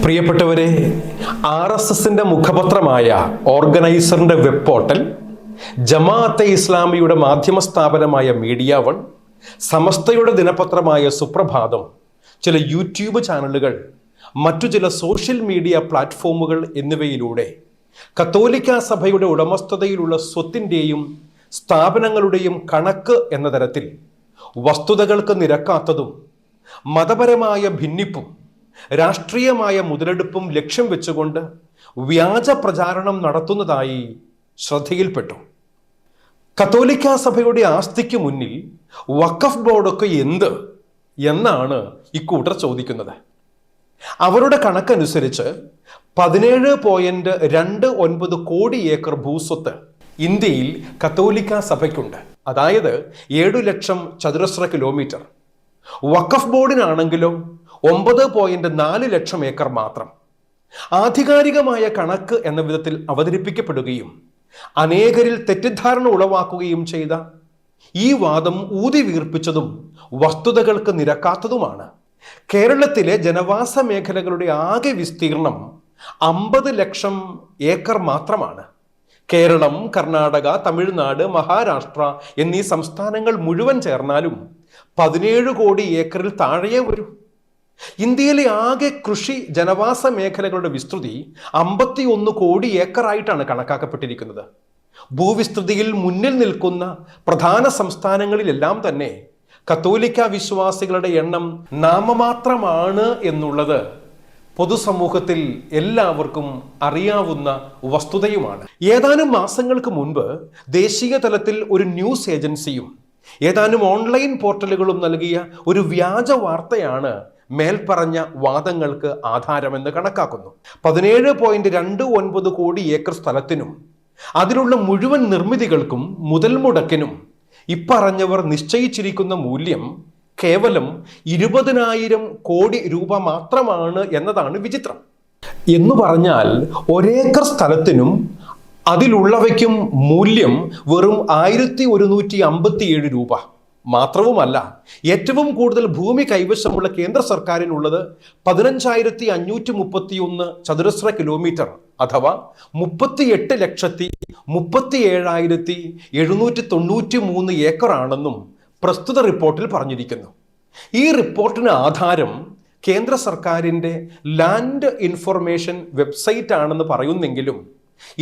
പ്രിയപ്പെട്ടവരെ R S എസിന്റെ മുഖപത്രമായ ഓർഗനൈസറിന്റെ വെബ് പോർട്ടൽ ജമാഅത്തെ ഇസ്ലാമിയുടെ മാധ്യമ സ്ഥാപനമായ മീഡിയ വൺ സമസ്തയുടെ ദിനപത്രമായ സുപ്രഭാതം ചില യൂട്യൂബ് ചാനലുകൾ മറ്റു ചില സോഷ്യൽ മീഡിയ പ്ലാറ്റ്ഫോമുകൾ എന്നിവയിലൂടെ കത്തോലിക്ക സഭയുടെ ഉടമസ്ഥതയിലുള്ള സ്വത്തിന്റെയും സ്ഥാപനങ്ങളുടെയും കണക്ക് എന്ന തരത്തിൽ വസ്തുതകൾക്ക് നിരക്കാത്തതും മതപരമായ ഭിന്നിപ്പും രാഷ്ട്രീയമായ മുതലെടുപ്പും ലക്ഷ്യം വെച്ചുകൊണ്ട് വ്യാജ പ്രചാരണം നടത്തുന്നതായി ശ്രദ്ധയിൽപ്പെട്ടു. കത്തോലിക്ക സഭയുടെ ആസ്തിക്ക് മുന്നിൽ വഖഫ് ബോർഡൊക്കെ എന്ത് എന്നാണ് ഇക്കൂട്ടർ ചോദിക്കുന്നത്. അവരുടെ കണക്കനുസരിച്ച് പതിനേഴ് പോയിന്റ് രണ്ട് ഒൻപത് കോടി ഏക്കർ ഭൂസ്വത്ത് ഇന്ത്യയിൽ കത്തോലിക്ക സഭയ്ക്കുണ്ട്. അതായത് ഏഴു ലക്ഷം ചതുരശ്ര കിലോമീറ്റർ. വഖഫ് ബോർഡിനാണെങ്കിലോ ഒമ്പത് പോയിന്റ് നാല് ലക്ഷം ഏക്കർ മാത്രം. ആധികാരികമായ കണക്ക് എന്ന വിധത്തിൽ അവതരിപ്പിക്കപ്പെടുകയും അനേകരിൽ തെറ്റിദ്ധാരണ ഉളവാക്കുകയും ചെയ്ത ഈ വാദം ഊതി വീർപ്പിച്ചതും വസ്തുതകൾക്ക് നിരക്കാത്തതുമാണ്. കേരളത്തിലെ ജനവാസ മേഖലകളുടെ ആകെ വിസ്തീർണം അമ്പത് ലക്ഷം ഏക്കർ മാത്രമാണ്. കേരളം കർണാടക തമിഴ്നാട് മഹാരാഷ്ട്ര എന്നീ സംസ്ഥാനങ്ങൾ മുഴുവൻ ചേർന്നാലും പതിനേഴ് കോടി ഏക്കറിൽ താഴെയേ വരൂ. ഇന്ത്യയിലെ ആകെ കൃഷി ജനവാസ മേഖലകളുടെ വിസ്തൃതി അമ്പത്തി ഒന്ന് കോടി ഏക്കറായിട്ടാണ് കണക്കാക്കപ്പെട്ടിരിക്കുന്നത്. ഭൂവിസ്തൃതിയിൽ മുന്നിൽ നിൽക്കുന്ന പ്രധാന സംസ്ഥാനങ്ങളിലെല്ലാം തന്നെ കത്തോലിക്ക വിശ്വാസികളുടെ എണ്ണം നാമമാത്രമാണ് എന്നുള്ളത് പൊതുസമൂഹത്തിൽ എല്ലാവർക്കും അറിയാവുന്ന വസ്തുതയുമാണ്. ഏതാനും മാസങ്ങൾക്ക് മുൻപ് ദേശീയ തലത്തിൽ ഒരു ന്യൂസ് ഏജൻസിയും ഏതാനും ഓൺലൈൻ പോർട്ടലുകളും നൽകിയ ഒരു വ്യാജ വാർത്തയാണ് മേൽപ്പറഞ്ഞ വാദങ്ങൾക്ക് ആധാരമെന്ന് കണക്കാക്കുന്നു. പതിനേഴ് പോയിന്റ് രണ്ട് ഒൻപത് കോടി ഏക്കർ സ്ഥലത്തിനും അതിലുള്ള മുഴുവൻ നിർമ്മിതികൾക്കും മുതൽ മുടക്കിനും ഇപ്പറഞ്ഞവർ നിശ്ചയിച്ചിരിക്കുന്ന മൂല്യം കേവലം ഇരുപതിനായിരം കോടി രൂപ മാത്രമാണ് എന്നതാണ് വിചിത്രം. എന്ന് പറഞ്ഞാൽ ഒരേക്കർ സ്ഥലത്തിനും അതിലുള്ളവയ്ക്കും മൂല്യം വെറും ആയിരത്തി ഒരുന്നൂറ്റി അമ്പത്തിയേഴ് രൂപ. മാത്രവുമല്ല ഏറ്റവും കൂടുതൽ ഭൂമി കൈവശമുള്ള കേന്ദ്ര സർക്കാരിനുള്ളത് പതിനഞ്ചായിരത്തി അഞ്ഞൂറ്റി മുപ്പത്തി ഒന്ന് ചതുരശ്ര കിലോമീറ്റർ അഥവാ മുപ്പത്തിയെട്ട് ലക്ഷത്തി മുപ്പത്തി ഏഴായിരത്തി എഴുന്നൂറ്റി തൊണ്ണൂറ്റി മൂന്ന് ഏക്കറാണെന്നും പ്രസ്തുത റിപ്പോർട്ടിൽ പറഞ്ഞിരിക്കുന്നു. ഈ റിപ്പോർട്ടിന് ആധാരം കേന്ദ്ര സർക്കാരിന്റെ ലാൻഡ് ഇൻഫർമേഷൻ വെബ്സൈറ്റ് ആണെന്ന് പറയുന്നെങ്കിലും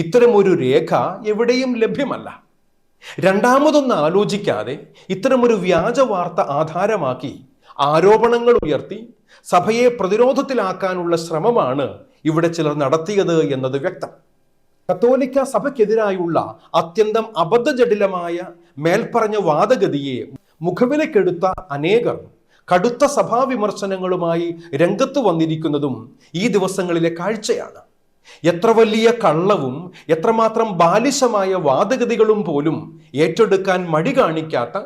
ഇത്തരമൊരു രേഖ എവിടെയും ലഭ്യമല്ല. രണ്ടാമതൊന്ന് ആലോചിക്കാതെ ഇത്തരമൊരു വ്യാജ വാർത്ത ആധാരമാക്കി ആരോപണങ്ങൾ ഉയർത്തി സഭയെ പ്രതിരോധത്തിലാക്കാനുള്ള ശ്രമമാണ് ഇവിടെ ചിലർ നടത്തിയത് എന്നത് വ്യക്തം. കത്തോലിക്ക സഭയ്ക്കെതിരായുള്ള അത്യന്തം അബദ്ധജടിലമായ മേൽപ്പറഞ്ഞ വാദഗതിയെ മുഖവിലക്കെടുത്ത അനേകർ കടുത്ത സഭാവിമർശനങ്ങളുമായി രംഗത്ത് വന്നിരിക്കുന്നതും ഈ ദിവസങ്ങളിലെ കാഴ്ചയാണ്. എത്ര വലിയ കള്ളവും എത്രമാത്രം ബാലിശമായ വാദഗതികളും പോലും ഏറ്റെടുക്കാൻ മടി കാണിക്കാത്ത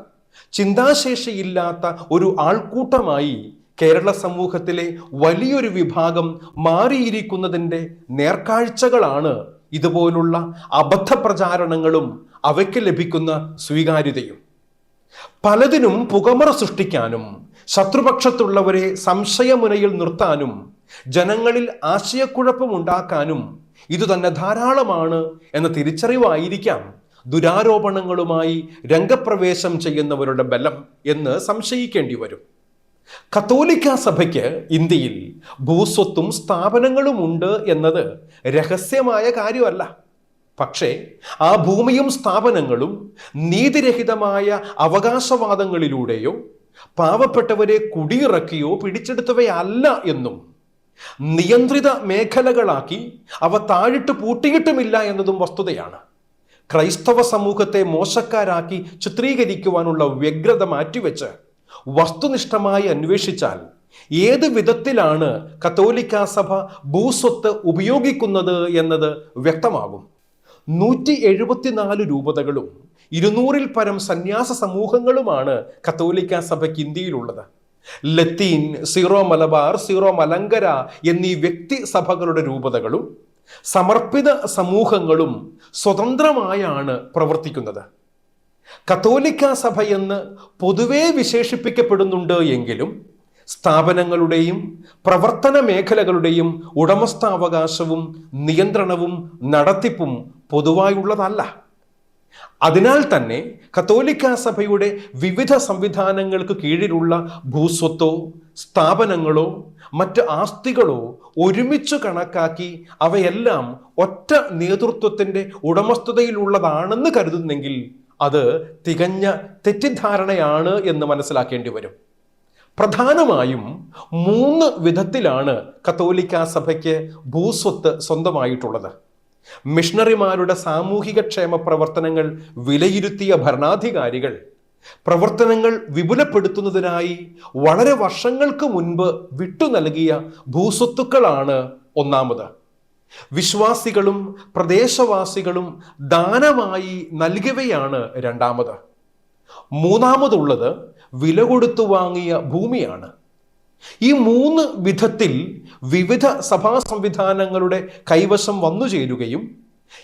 ചിന്താശേഷിയില്ലാത്ത ഒരു ആൾക്കൂട്ടമായി കേരള സമൂഹത്തിലെ വലിയൊരു വിഭാഗം മാറിയിരിക്കുന്നതിന്റെ നേർക്കാഴ്ചകളാണ് ഇതുപോലുള്ള അബദ്ധ പ്രചാരണങ്ങളും അവയ്ക്ക് ലഭിക്കുന്ന സ്വീകാര്യതയും. പലതിനും പുകമറ സൃഷ്ടിക്കാനും ശത്രുപക്ഷത്തുള്ളവരെ സംശയമുനയിൽ നിർത്താനും ജനങ്ങളിൽ ആശയക്കുഴപ്പമുണ്ടാക്കാനും ഇത് തന്നെ ധാരാളമാണ് എന്ന തിരിച്ചറിവായിരിക്കാം ദുരാരോപണങ്ങളുമായി രംഗപ്രവേശം ചെയ്യുന്നവരുടെ ബലം എന്ന് സംശയിക്കേണ്ടി വരും. കത്തോലിക്ക സഭയ്ക്ക് ഇന്ത്യയിൽ ഭൂസ്വത്തും സ്ഥാപനങ്ങളും ഉണ്ട് എന്നത് രഹസ്യമായ കാര്യമല്ല. പക്ഷേ ആ ഭൂമിയും സ്ഥാപനങ്ങളും നീതിരഹിതമായ അവകാശവാദങ്ങളിലൂടെയോ പാവപ്പെട്ടവരെ കുടിയിറക്കിയോ പിടിച്ചെടുത്തവയല്ല എന്നും നിയന്ത്രിത മേഖലകളാക്കി അവ താഴിട്ട് പൂട്ടിയിട്ടുമില്ല എന്നതും വസ്തുതയാണ്. ക്രൈസ്തവ സമൂഹത്തെ മോശക്കാരാക്കി ചിത്രീകരിക്കുവാനുള്ള വ്യഗ്രത മാറ്റിവെച്ച് വസ്തുനിഷ്ഠമായി അന്വേഷിച്ചാൽ ഏത് വിധത്തിലാണ് കത്തോലിക്ക സഭ ഭൂസ്വത്ത് ഉപയോഗിക്കുന്നത് എന്നത് വ്യക്തമാകും. നൂറ്റി എഴുപത്തിനാല് രൂപതകളും ഇരുന്നൂറിൽ പരം സന്യാസ സമൂഹങ്ങളുമാണ് കത്തോലിക്ക സഭയ്ക്ക് ഇന്ത്യയിലുള്ളത്. ലത്തീൻ സീറോ മലബാർ സീറോ മലങ്കര എന്നീ വ്യക്തി സഭകളുടെ രൂപതകളും സമർപ്പിത സമൂഹങ്ങളും സ്വതന്ത്രമായാണ് പ്രവർത്തിക്കുന്നത്. കത്തോലിക്ക സഭ എന്ന് പൊതുവെ വിശേഷിപ്പിക്കപ്പെടുന്നുണ്ട് എങ്കിലും സ്ഥാപനങ്ങളുടെയും പ്രവർത്തന മേഖലകളുടെയും ഉടമസ്ഥാവകാശവും നിയന്ത്രണവും നടത്തിപ്പും പൊതുവായുള്ളതല്ല. അതിനാൽ തന്നെ കത്തോലിക്ക സഭയുടെ വിവിധ സംവിധാനങ്ങൾക്ക് കീഴിലുള്ള ഭൂസ്വത്തോ സ്ഥാപനങ്ങളോ മറ്റ് ആസ്തികളോ ഒരുമിച്ച് കണക്കാക്കി അവയെല്ലാം ഒറ്റ നേതൃത്വത്തിന്റെ ഉടമസ്ഥതയിലുള്ളതാണെന്ന് കരുതുന്നെങ്കിൽ അത് തികഞ്ഞ തെറ്റിദ്ധാരണയാണ് എന്ന് മനസ്സിലാക്കേണ്ടി വരും. പ്രധാനമായും മൂന്ന് വിധത്തിലാണ് കത്തോലിക്ക സഭയ്ക്ക് ഭൂസ്വത്ത് സ്വന്തമായിട്ടുള്ളത്. മിഷണറിമാരുടെ സാമൂഹിക ക്ഷേമ പ്രവർത്തനങ്ങൾ വിലയിരുത്തിയ ഭരണാധികാരികൾ പ്രവർത്തനങ്ങൾ വിപുലപ്പെടുത്തുന്നതിനായി വളരെ വർഷങ്ങൾക്ക് മുൻപ് വിട്ടു നൽകിയ ഭൂസ്വത്തുക്കളാണ് ഒന്നാമത്. വിശ്വാസികളും പ്രദേശവാസികളും ദാനമായി നൽകിയവയാണ് രണ്ടാമത്. മൂന്നാമതുള്ളത് വില കൊടുത്തു വാങ്ങിയ ഭൂമിയാണ്. ഈ മൂന്ന് വിധത്തിൽ വിവിധ സഭാ സംവിധാനങ്ങളുടെ കൈവശം വന്നു ചേരുകയും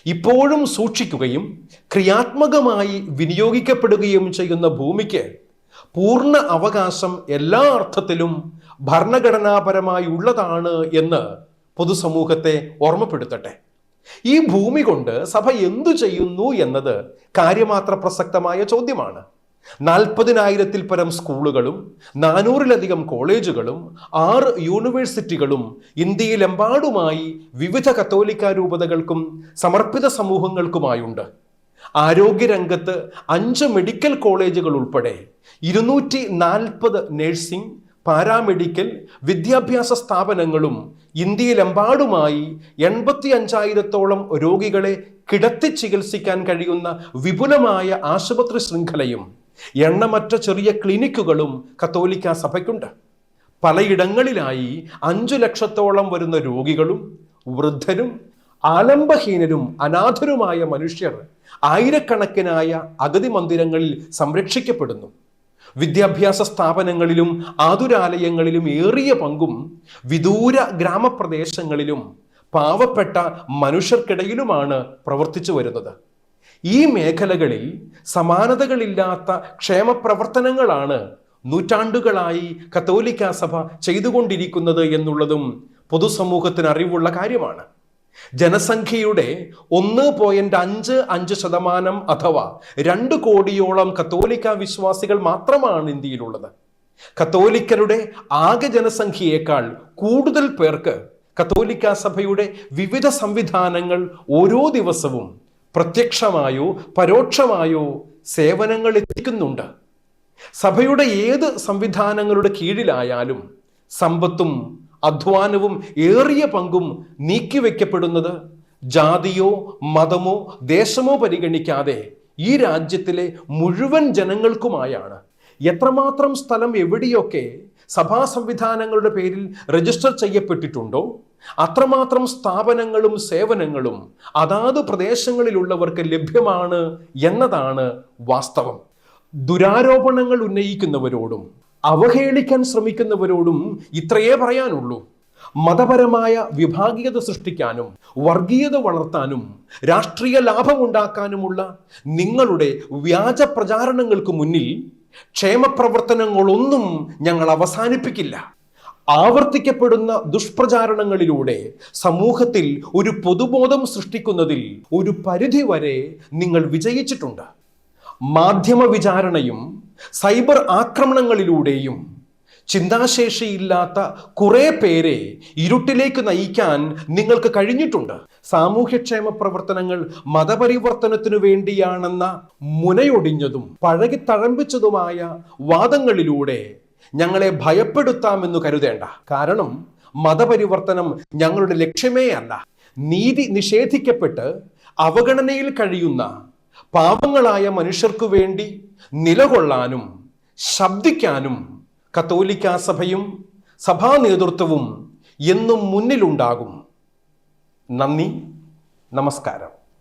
ഇപ്പോഴും സൂക്ഷിക്കുകയും ക്രിയാത്മകമായി വിനിയോഗിക്കപ്പെടുകയും ചെയ്യുന്ന ഭൂമിക്ക് പൂർണ അവകാശം എല്ലാ അർത്ഥത്തിലും ഭരണഘടനാപരമായി ഉള്ളതാണ് എന്ന് പൊതുസമൂഹത്തെ ഓർമ്മപ്പെടുത്തട്ടെ. ഈ ഭൂമി കൊണ്ട് സഭ എന്തു ചെയ്യുന്നു എന്നത് കാര്യമാത്ര പ്രസക്തമായ ചോദ്യമാണ്. നാൽപ്പതിനായിരത്തിൽ പരം സ്കൂളുകളും നാനൂറിലധികം കോളേജുകളും ആറ് യൂണിവേഴ്സിറ്റികളും ഇന്ത്യയിലെമ്പാടുമായി വിവിധ കത്തോലിക്ക രൂപതകൾക്കും സമർപ്പിത സമൂഹങ്ങൾക്കുമായുണ്ട്. ആരോഗ്യരംഗത്ത് അഞ്ച് മെഡിക്കൽ കോളേജുകൾ ഉൾപ്പെടെ ഇരുന്നൂറ്റി നാൽപ്പത് നഴ്സിംഗ് പാരാമെഡിക്കൽ വിദ്യാഭ്യാസ സ്ഥാപനങ്ങളും ഇന്ത്യയിലെമ്പാടുമായി എൺപത്തി അഞ്ചായിരത്തോളം രോഗികളെ കിടത്തി ചികിത്സിക്കാൻ കഴിയുന്ന വിപുലമായ ആശുപത്രി ശൃംഖലയും എണ്ണമറ്റ ചെറിയ ക്ലിനിക്കുകളും കത്തോലിക്ക സഭയ്ക്കുണ്ട്. പലയിടങ്ങളിലായി അഞ്ചു ലക്ഷത്തോളം വരുന്ന രോഗികളും വൃദ്ധരും ആലംബഹീനരും അനാഥരുമായ മനുഷ്യർ ആയിരക്കണക്കിനായ അഗതി മന്ദിരങ്ങളിൽ സംരക്ഷിക്കപ്പെടുന്നു. വിദ്യാഭ്യാസ സ്ഥാപനങ്ങളിലും ആതുരാലയങ്ങളിലും ഏറിയ പങ്കും വിദൂര ഗ്രാമപ്രദേശങ്ങളിലും പാവപ്പെട്ട മനുഷ്യർക്കിടയിലുമാണ് പ്രവർത്തിച്ചു വരുന്നത്. ഈ മേഖലകളിൽ സമാനതകളില്ലാത്ത ക്ഷേമപ്രവർത്തനങ്ങളാണ് നൂറ്റാണ്ടുകളായി കത്തോലിക്ക സഭ ചെയ്തുകൊണ്ടിരിക്കുന്നത് എന്നുള്ളതും പൊതുസമൂഹത്തിന് അറിവുള്ള കാര്യമാണ്. ജനസംഖ്യയുടെ ഒന്ന് പോയിന്റ് അഞ്ച് അഞ്ച് ശതമാനം അഥവാ രണ്ട് കോടിയോളം കത്തോലിക്ക വിശ്വാസികൾ മാത്രമാണ് ഇന്ത്യയിലുള്ളത്. കത്തോലിക്കരുടെ ആകെ ജനസംഖ്യയേക്കാൾ കൂടുതൽ പേർക്ക് കത്തോലിക്ക സഭയുടെ വിവിധ സംവിധാനങ്ങൾ ഓരോ ദിവസവും പ്രത്യക്ഷമായോ പരോക്ഷമായോ സേവനങ്ങൾ എത്തിക്കുന്നുണ്ട്. സഭയുടെ ഏത് സംവിധാനങ്ങളുടെ കീഴിലായാലും സമ്പത്തും അധ്വാനവും ഏറിയ പങ്കും നീക്കിവെക്കപ്പെടുന്നത് ജാതിയോ മതമോ ദേശമോ പരിഗണിക്കാതെ ഈ രാജ്യത്തിലെ മുഴുവൻ ജനങ്ങൾക്കുമായാണ്. എത്രമാത്രം സ്ഥലം എവിടെയൊക്കെ സഭാ സംവിധാനങ്ങളുടെ പേരിൽ രജിസ്റ്റർ ചെയ്യപ്പെട്ടിട്ടുണ്ടോ? അത്രമാത്രം സ്ഥാപനങ്ങളും സേവനങ്ങളും അതാത് പ്രദേശങ്ങളിലുള്ളവർക്ക് ലഭ്യമാണ് എന്നതാണ് വാസ്തവം. ദുരാരോപണങ്ങൾ ഉന്നയിക്കുന്നവരോടും അവഹേളിക്കാൻ ശ്രമിക്കുന്നവരോടും ഇത്രയേ പറയാനുള്ളൂ. മതപരമായ വിഭാഗീയത സൃഷ്ടിക്കാനും വർഗീയത വളർത്താനും രാഷ്ട്രീയ ലാഭമുണ്ടാക്കാനുമുള്ള നിങ്ങളുടെ വ്യാജ പ്രചാരണങ്ങൾക്ക് മുന്നിൽ ക്ഷേമപ്രവർത്തനങ്ങളൊന്നും ഞങ്ങൾ അവസാനിപ്പിക്കില്ല. ആവർത്തിക്കപ്പെടുന്ന ദുഷ്പ്രചാരണങ്ങളിലൂടെ സമൂഹത്തിൽ ഒരു പൊതുബോധം സൃഷ്ടിക്കുന്നതിൽ ഒരു പരിധി വരെ നിങ്ങൾ വിജയിച്ചിട്ടുണ്ട്. മാധ്യമ വിചാരണയും സൈബർ ആക്രമണങ്ങളിലൂടെയും ചിന്താശേഷിയില്ലാത്ത കുറെ പേരെ ഇരുട്ടിലേക്ക് നയിക്കാൻ നിങ്ങൾക്ക് കഴിഞ്ഞിട്ടുണ്ട്. സാമൂഹ്യക്ഷേമ പ്രവർത്തനങ്ങൾ മതപരിവർത്തനത്തിനു വേണ്ടിയാണെന്ന മുനയൊടിഞ്ഞതും പഴകി തഴമ്പിച്ചതുമായ വാദങ്ങളിലൂടെ ഞങ്ങളെ ഭയപ്പെടുത്താമെന്ന് കരുതേണ്ട. കാരണം മതപരിവർത്തനം ഞങ്ങളുടെ ലക്ഷ്യമേ അല്ല. നീതി നിഷേധിക്കപ്പെട്ട് അവഗണനയിൽ കഴിയുന്ന പാപങ്ങളായ മനുഷ്യർക്കു വേണ്ടി നിലകൊള്ളാനും ശബ്ദിക്കാനും കത്തോലിക്ക സഭയും സഭാ നേതൃത്വവും എന്നും മുന്നിലുണ്ടാകും. നന്ദി. നമസ്കാരം.